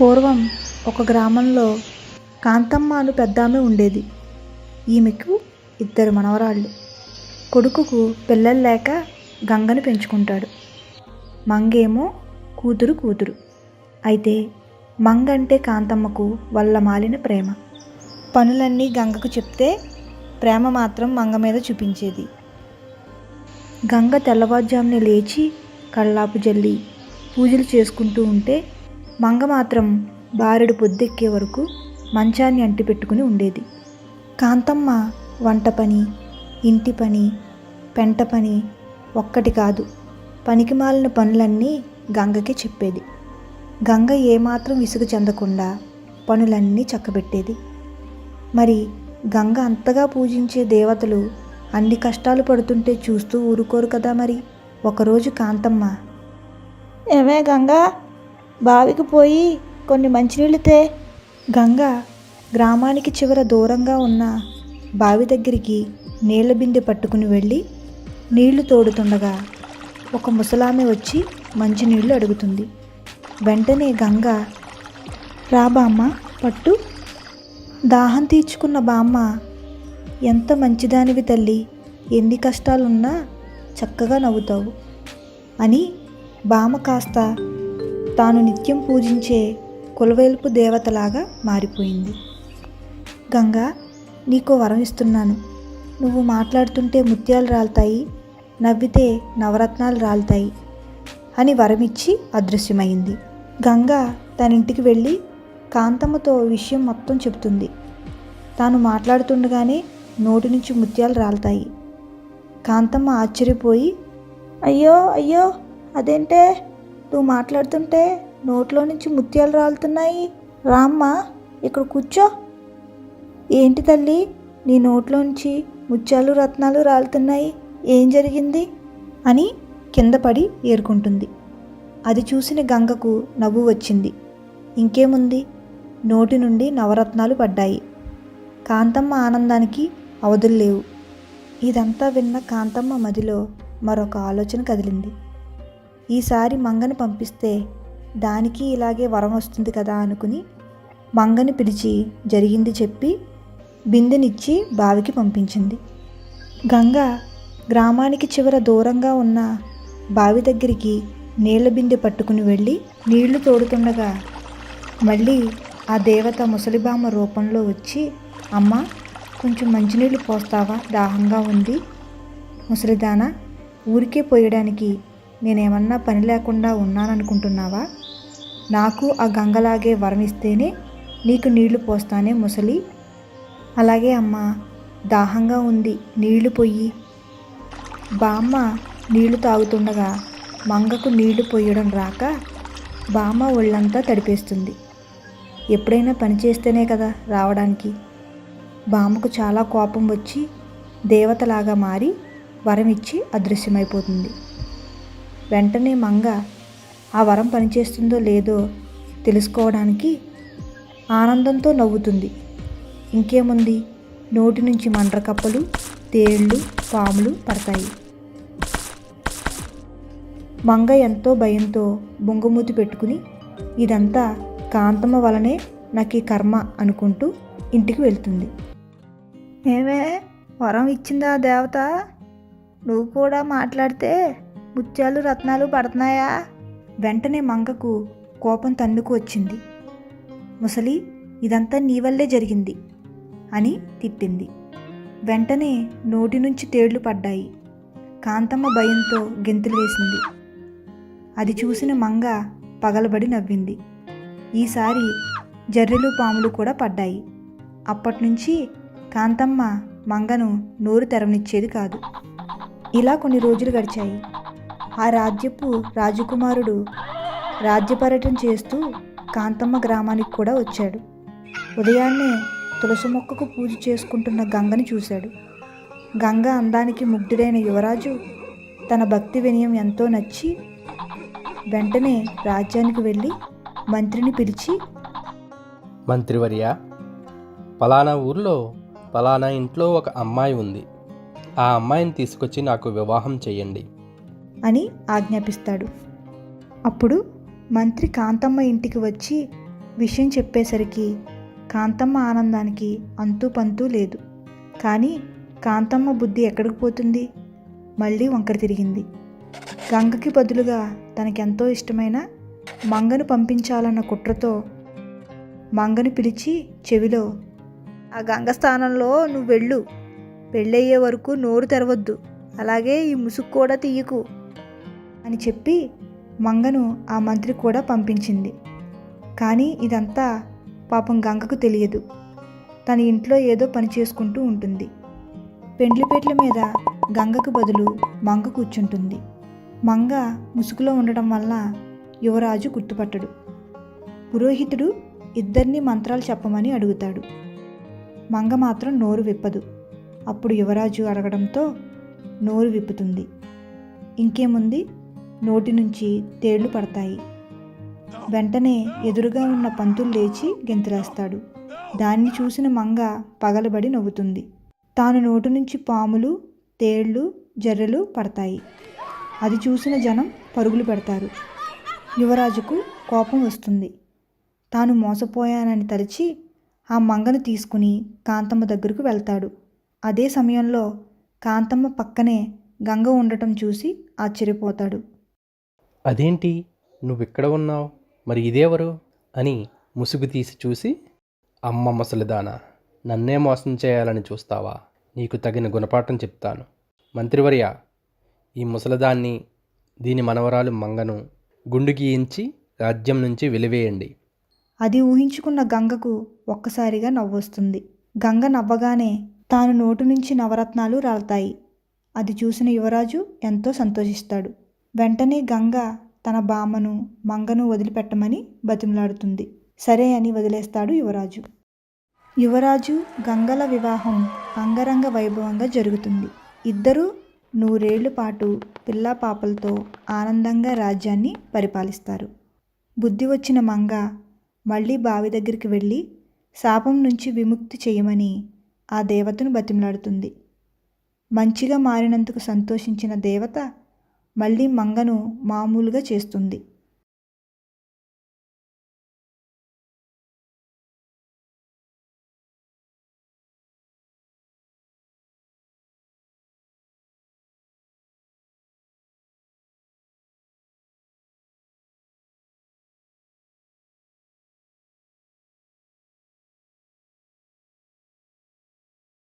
పూర్వం ఒక గ్రామంలో కాంతమ్మ అను పెద్దామె ఉండేది. ఈమెకు ఇద్దరు మనవరాళ్ళు. కొడుకుకు పిల్లలు లేక గంగను పెంచుకుంటాడు. మంగేమో కూతురు కూతురు. అయితే మంగ అంటే కాంతమ్మకు వల్ల మాలిన ప్రేమ. పనులన్నీ గంగకు చెప్తే ప్రేమ మాత్రం మంగ మీద చూపించేది. గంగ తెల్లవారుజామున లేచి కళ్ళాపు జల్లి పూజలు చేసుకుంటూ ఉంటే మంగ మాత్రం బారెడు పొద్దెక్కే వరకు మంచాన్ని అంటిపెట్టుకుని ఉండేది. కాంతమ్మ వంట పని ఇంటి పని పెంట పని ఒక్కటి కాదు. పనికిమాలిన పనులన్నీ గంగకి చెప్పేది. గంగ ఏమాత్రం విసుగు చెందకుండా పనులన్నీ చక్కబెట్టేది. మరి గంగ అంతగా పూజించే దేవతలు అన్ని కష్టాలు పడుతుంటే చూస్తూ ఊరుకోరు కదా మరి? ఒకరోజు కాంతమ్మ ఏమే గంగా? బావికి పోయి కొన్ని మంచినీళ్ళు తే. గంగ గ్రామానికి చివర దూరంగా ఉన్న బావి దగ్గరికి నీళ్ళ బిందె పట్టుకుని వెళ్ళి నీళ్ళు తోడుతుండగా ఒక ముసలామె వచ్చి మంచినీళ్ళు అడుగుతుంది. వెంటనే గంగ రా బామ్మ పట్టు. దాహం తీర్చుకున్న బామ్మ ఎంత మంచిదానివి తల్లి. ఎన్ని కష్టాలున్నా చక్కగా నవ్వుతావు అని బామ కాస్త తాను నిత్యం పూజించే కులవేల్పు దేవతలాగా మారిపోయింది. గంగా నీకు వరం ఇస్తున్నాను. నువ్వు మాట్లాడుతుంటే ముత్యాలు రాలుతాయి నవ్వితే నవరత్నాలు రాలుతాయి అని వరమిచ్చి అదృశ్యమైంది. గంగ తన ఇంటికి వెళ్ళి కాంతమ్మతో విషయం మొత్తం చెబుతుంది. తాను మాట్లాడుతుండగానే నోటి నుంచి ముత్యాలు రాలుతాయి. కాంతమ్మ ఆశ్చర్యపోయి అయ్యో అయ్యో అదేంటే? నువ్వు మాట్లాడుతుంటే నోట్లో నుంచి ముత్యాలు రాలుతున్నాయి. రామ్మా ఇక్కడ కూర్చో. ఏంటి తల్లి నీ నోట్లోంచి ముత్యాలు రత్నాలు రాలుతున్నాయి. ఏం జరిగింది? అని కింద పడి ఏరుకుంటుంది. అది చూసిన గంగకు నవ్వు వచ్చింది. ఇంకేముంది? నోటి నుండి నవరత్నాలు పడ్డాయి. కాంతమ్మ ఆనందానికి అవధులు లేవు. ఇదంతా విన్న కాంతమ్మ మదిలో మరొక ఆలోచన కదిలింది. ఈసారి మంగని పంపిస్తే దానికి ఇలాగే వరం వస్తుంది కదా అనుకుని మంగని పిలిచి జరిగింది చెప్పి బిందెనిచ్చి బావికి పంపించింది. గంగ గ్రామానికి చివర దూరంగా ఉన్న బావి దగ్గరికి నీళ్ళ బిందె పట్టుకుని వెళ్ళి నీళ్ళు తోడుతుండగా మళ్ళీ ఆ దేవత ముసలిబామ రూపంలో వచ్చి అమ్మ కొంచెం మంచినీళ్ళు పోస్తావా? దాహంగా ఉంది. ముసలిదాన ఊరికే పోయడానికి నేనేమన్నా పని లేకుండా ఉన్నాననుకుంటున్నావా? నాకు ఆ గంగలాగే వరమిస్తేనే నీకు నీళ్ళు పోస్తానే ముసలి. అలాగే అమ్మా దాహంగా ఉంది నీళ్ళు పొయ్యి. బామ్మ నీళ్ళు తాగుతుండగా మంగకు నీళ్ళు పొయ్యడం రాక బామ్మ ఒళ్ళంతా తడిపేస్తుంది. ఎప్పుడైనా పని చేస్తేనే కదా రావడానికి. బామ్మకు చాలా కోపం వచ్చి దేవతలాగా మారి వరమిచ్చి అదృశ్యమైపోతుంది. వెంటనే మంగ ఆ వరం పనిచేస్తుందో లేదో తెలుసుకోవడానికి ఆనందంతో నవ్వుతుంది. ఇంకేముంది? నోటి నుంచి మండ్రకప్పలు తేళ్ళు పాములు పడతాయి. మంగ ఎంతో భయంతో బొంగమూతి పెట్టుకుని ఇదంతా కాంతమ్మ వలనే నాకు ఈ కర్మ అనుకుంటూ ఇంటికి వెళ్తుంది. ఏమే వరం ఇచ్చిందా దేవత? నువ్వు కూడా మాట్లాడితే ముత్యాలు రత్నాలు పడుతున్నాయా? వెంటనే మంగకు కోపం తన్నుకు వచ్చింది. ముసలి ఇదంతా నీ వల్లే జరిగింది అని తిట్టింది. వెంటనే నోటి నుంచి తేళ్ళు పడ్డాయి. కాంతమ్మ భయంతో గెంతులు వేసింది. అది చూసిన మంగ పగలబడి నవ్వింది. ఈసారి జర్రెలు పాములు కూడా పడ్డాయి. అప్పటినుంచి కాంతమ్మ మంగను నోరు తెరవనిచ్చేది కాదు. ఇలా కొన్ని రోజులు గడిచాయి. ఆ రాజ్యపు రాజకుమారుడు రాజ్య పర్యటన చేస్తూ కాంతమ్మ గ్రామానికి కూడా వచ్చాడు. ఉదయాన్నే తులసి మొక్కకు పూజ చేసుకుంటున్న గంగని చూశాడు. గంగ అందానికి ముగ్ధుడైన యువరాజు తన భక్తి వినయం ఎంతో నచ్చి వెంటనే రాజ్యానికి వెళ్ళి మంత్రిని పిలిచి మంత్రివర్య పలానా ఊర్లో పలానా ఇంట్లో ఒక అమ్మాయి ఉంది. ఆ అమ్మాయిని తీసుకొచ్చి నాకు వివాహం చేయండి అని ఆజ్ఞాపిస్తాడు. అప్పుడు మంత్రి కాంతమ్మ ఇంటికి వచ్చి విషయం చెప్పేసరికి కాంతమ్మ ఆనందానికి అంతూ పంతూ లేదు. కానీ కాంతమ్మ బుద్ధి ఎక్కడికి పోతుంది? మళ్ళీ వంకర తిరిగింది. గంగకి బదులుగా తనకెంతో ఇష్టమైన మంగను పంపించాలన్న కుట్రతో మంగను పిలిచి చెవిలో ఆ గంగ స్థానంలో నువ్వు వెళ్ళు. పెళ్ళయ్యే వరకు నోరు తెరవద్దు. అలాగే ఈ ముసుగు కూడా తీయకు. అని చెప్పి మంగను ఆ మంత్రి కూడా పంపించింది. కానీ ఇదంతా పాపం గంగకు తెలియదు. తన ఇంట్లో ఏదో పని చేసుకుంటూ ఉంటుంది. పెండ్లిపేట్ల మీద గంగకు బదులు మంగ కూర్చుంటుంది. మంగ ముసుగులో ఉండడం వల్ల యువరాజు గుర్తుపట్టడు. పురోహితుడు ఇద్దరిని మంత్రాలు చెప్పమని అడుగుతాడు. మంగ మాత్రం నోరు విప్పదు. అప్పుడు యువరాజు అడగడంతో నోరు విప్పుతుంది. ఇంకేముంది? నోటి నుంచి తేళ్ళు పడతాయి. వెంటనే ఎదురుగా ఉన్న పంతులు లేచి గెంతులేస్తాడు. దాన్ని చూసిన మంగ పగలబడి నవ్వుతుంది. తాను నోటి నుంచి పాములు తేళ్ళు జర్రెలు పడతాయి. అది చూసిన జనం పరుగులు పెడతారు. యువరాజుకు కోపం వస్తుంది. తాను మోసపోయానని తలిచి ఆ మంగను తీసుకుని కాంతమ్మ దగ్గరకు వెళ్తాడు. అదే సమయంలో కాంతమ్మ పక్కనే గంగ ఉండటం చూసి ఆశ్చర్యపోతాడు. అదేంటి? నువ్విక్కడ ఉన్నావు? మరి ఇదేవరు? అని ముసుగు తీసి చూసి అమ్మ ముసలిదానా నన్నే మోసం చేయాలని చూస్తావా? నీకు తగిన గుణపాఠం చెప్తాను. మంత్రివర్య ఈ ముసలిదాన్ని దీని మనవరాలు మంగను గుండు గీయించి రాజ్యం నుంచి వెలివేయండి. అది ఊహించుకున్న గంగకు ఒక్కసారిగా నవ్వొస్తుంది. గంగ నవ్వగానే తాను నోటు నుంచి నవరత్నాలు రాలుతాయి. అది చూసిన యువరాజు ఎంతో సంతోషిస్తాడు. వెంటనే గంగ తన బామ్మను మంగను వదిలిపెట్టమని బతిమలాడుతుంది. సరే అని వదిలేస్తాడు యువరాజు. యువరాజు గంగల వివాహం అంగరంగ వైభవంగా జరుగుతుంది. ఇద్దరూ నూరేళ్ళ పాటు పిల్లా పాపలతో ఆనందంగా రాజ్యాన్ని పరిపాలిస్తారు. బుద్ధి వచ్చిన మంగ మళ్ళీ బావి దగ్గరికి వెళ్ళి శాపం నుంచి విముక్తి చేయమని ఆ దేవతను బతిమలాడుతుంది. మంచిగా మారినందుకు సంతోషించిన దేవత మళ్ళీ మంగను మామూలుగా చేస్తుంది.